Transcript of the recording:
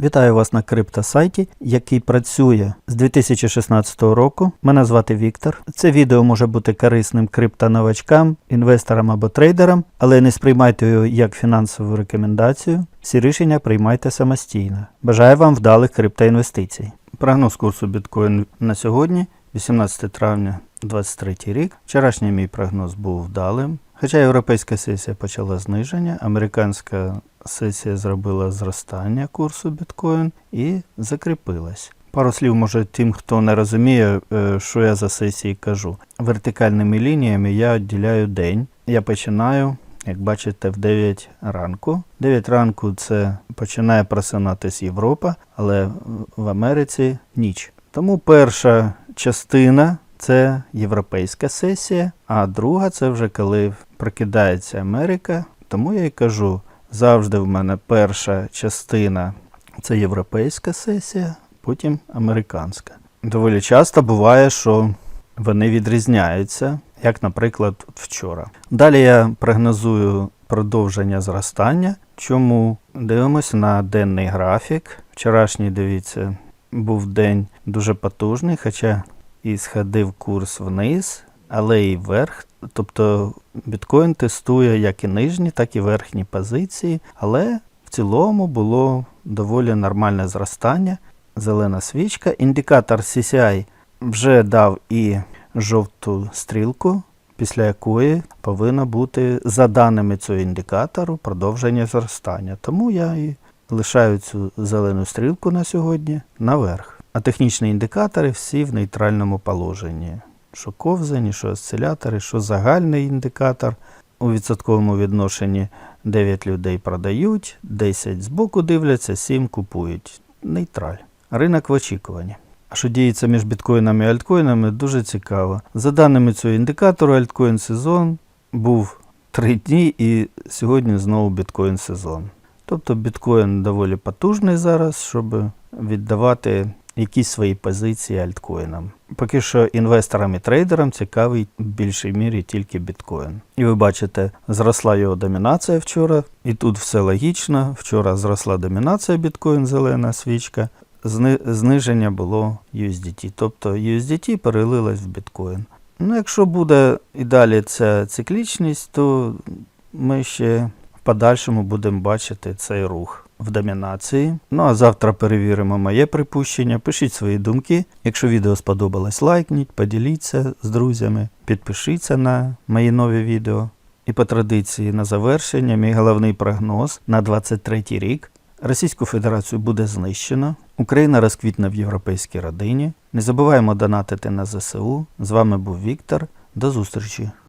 Вітаю вас на криптосайті, який працює з 2016 року. Мене звати Віктор. Це відео може бути корисним криптоновачкам, інвесторам або трейдерам, але не сприймайте його як фінансову рекомендацію. Всі рішення приймайте самостійно. Бажаю вам вдалих криптоінвестицій. Прогноз курсу біткоін на сьогодні, 18 травня 2023 рік. Вчорашній мій прогноз був вдалим. Хоча європейська сесія почала зниження, американська сесія зробила зростання курсу біткоін і закріпилась. Пару слів, може, тим, хто не розуміє, е, що я за сесії кажу. Вертикальними лініями я відділяю день. Я починаю, як бачите, в 9 ранку. 9 ранку це починає просинатись Європа, але в Америці ніч. Тому перша частина це європейська сесія, а друга це вже коли прокидається Америка. Тому я й кажу, завжди в мене перша частина це європейська сесія, потім американська. Доволі часто буває, що вони відрізняються, як, наприклад, вчора. Далі я прогнозую продовження зростання. Чому дивимося на денний графік? Вчорашній, дивіться, був день дуже потужний, хоча і сходив курс вниз, але і вверх. Тобто біткоін тестує як і нижні, так і верхні позиції, але в цілому було доволі нормальне зростання. Зелена свічка. Індикатор CCI вже дав і жовту стрілку, після якої повинно бути, за даними цього індикатору, продовження зростання. Тому я і лишаю цю зелену стрілку на сьогодні наверх. А технічні індикатори всі в нейтральному положенні. Що ковзані, що осцилятори, що загальний індикатор. У відсотковому відношенні 9 людей продають, 10 збоку дивляться, 7 купують. Нейтраль. Ринок в очікуванні. А що діється між біткоїнами і альткоїнами, дуже цікаво. За даними цього індикатору, альткоін сезон був 3 дні і сьогодні знову біткоін сезон. Тобто біткоін доволі потужний зараз, щоб віддавати якісь свої позиції альткоїнам. Поки що інвесторам і трейдерам цікавий в більшій мірі тільки біткоін. І ви бачите, зросла його домінація вчора, і тут все логічно. Вчора зросла домінація біткоін, зелена свічка. Зни- Зниження було USDT, тобто USDT перелилась в біткоін. Ну, якщо буде і далі ця циклічність, то ми ще в подальшому будемо бачити цей рух в домінації. Ну а завтра перевіримо моє припущення. Пишіть свої думки. Якщо відео сподобалось, лайкніть, поділіться з друзями, підпишіться на мої нові відео. І по традиції на завершення, мій головний прогноз на 23 рік. Російську Федерацію буде знищено. Україна розквітне в європейській родині. Не забуваємо донатити на ЗСУ. З вами був Віктор. До зустрічі!